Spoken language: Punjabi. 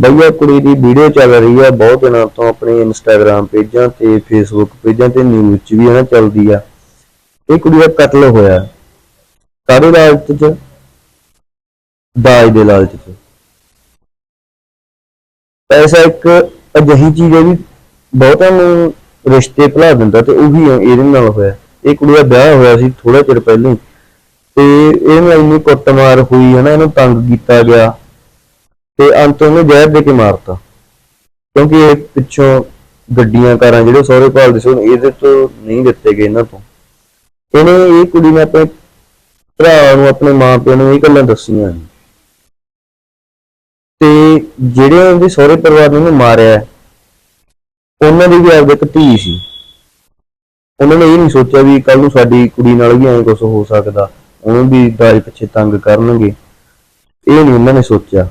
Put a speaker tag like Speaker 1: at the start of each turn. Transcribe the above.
Speaker 1: ਬਈਆ ਕੁੜੀ ਦੀ ਵੀਡੀਓ ਚੱਲ ਰਹੀ ਹੈ ਬਹੁਤ ਦਿਨਾਂ ਤੋਂ ਆਪਣੇ ਇੰਸਟਾਗ੍ਰam ਪੇਜਾਂ ਤੇ ਫੇਸਬੁੱਕ ਪੇਜਾਂ ਤੇ ਨਿਊਜ਼ 'ਚ ਵੀ ਹੈ ਚੱਲਦੀ ਆ। ਇਹ ਕੁੜੀ ਦਾ ਕਤਲ ਹੋਇਆ ਕਾਹਦੇ ਲਾਲਚ 'ਚ? ਦਾਜ ਦੇ ਲਾਲਚ 'ਚ। ਪੈਸਾ ਇੱਕ ਅਜਿਹੀ ਚੀਜ਼ ਹੈ ਵੀ ਬਹੁਤਾਂ ਨੂੰ ਰਿਸ਼ਤੇ ਭੁਲਾ ਦਿੰਦਾ ਤੇ ਉਹੀ ਇਹਦੇ ਨਾਲ ਹੋਇਆ। ਇਹ ਕੁੜੀ ਦਾ ਵਿਆਹ ਹੋਇਆ ਸੀ ਥੋੜਾ ਚਿਰ ਪਹਿਲਾਂ ਹੀ ਤੇ ਇਹ ਨਾਲ ਇੰਨੀ ਕੁੱਟਮਾਰ ਹੋਈ ਹੈ ਨਾ ਇਹਨੂੰ ਤੰਗ ਕੀਤਾ ਗਿਆ। ਤੇ ਅੰਤ ਉਹਨੇ ਜ਼ਹਿਰ ਦੇ ਕੇ ਮਾਰਤਾ। ਕਿਉਂਕਿ ਇਹ ਪਿੱਛੋਂ ਗੱਡੀਆਂ ਕਾਰਾਂ ਜਿਹੜੇ ਸਹੁਰੇ ਭਾਲਦੇ ਸੀ, ਉਹਨੂੰ ਇਹਦੇ ਤੋਂ ਨਹੀਂ ਦਿੱਤੇ ਗਏ ਇਹਨਾਂ ਤੋਂ। ਇਹਨੇ ਇਹ ਕੁੜੀ ਨੇ ਆਪਣੇ ਭਰਾ ਨੂੰ, ਆਪਣੇ ਮਾਪਿਆਂ ਨੂੰ ਇਹ ਗੱਲਾਂ ਦੱਸੀਆਂ ਤੇ ਜਿਹੜੇ ਉਹਦੇ ਸਹੁਰੇ ਪਰਿਵਾਰ ਨੇ ਉਹਨੂੰ ਮਾਰਿਆ, ਉਹਨਾਂ ਦੀ ਵੀ ਆਪਦੇ ਇੱਕ ਧੀ ਸੀ। ਉਹਨਾਂ ਨੇ ਇਹ ਨਹੀਂ ਸੋਚਿਆ ਵੀ ਕੱਲ ਨੂੰ ਸਾਡੀ ਕੁੜੀ ਨਾਲ ਵੀ ਐਂ ਕੁਝ ਹੋ ਸਕਦਾ, ਉਹਨੂੰ ਵੀ ਦਾਜ ਪਿੱਛੇ ਤੰਗ ਕਰਨਗੇ। ਇਹ ਨਹੀਂ ਉਹਨਾਂ ਨੇ ਸੋਚਿਆ।